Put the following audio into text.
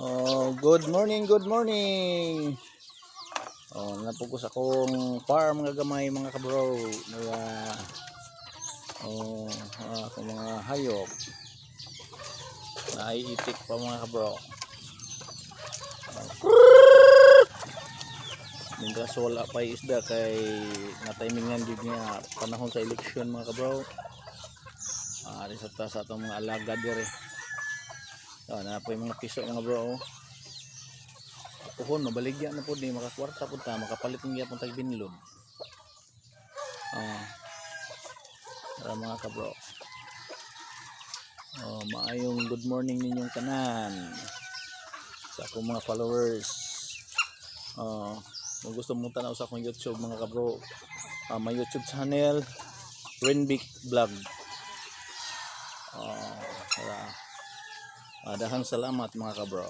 Oh, good morning, good morning. Oh, napukus akong farm nga gamay mga kabro. Mga oh, ah, akong mga hayop. Naiitik pa mga kabro. Minggas wala pa yung isda kay na-timingan din niya panahon sa eleksyon mga kabro. Ah, sa ta sa atong mga alaga dire. Oh, na po yung mga piso mga bro. oh. Puhon, mabaligya na po di makakwarta po ta, makapalit ng gyapon tag binlod. Ah. Para mga kabro. Oh, maayong good morning ninyong tanan. Sa akong mga followers. Oh, kung gusto mong tanaw sa akong YouTube mga kabro, ah, may YouTube channel Renbic Vlog. Oh, para Ah, dahang salamat mga kabro.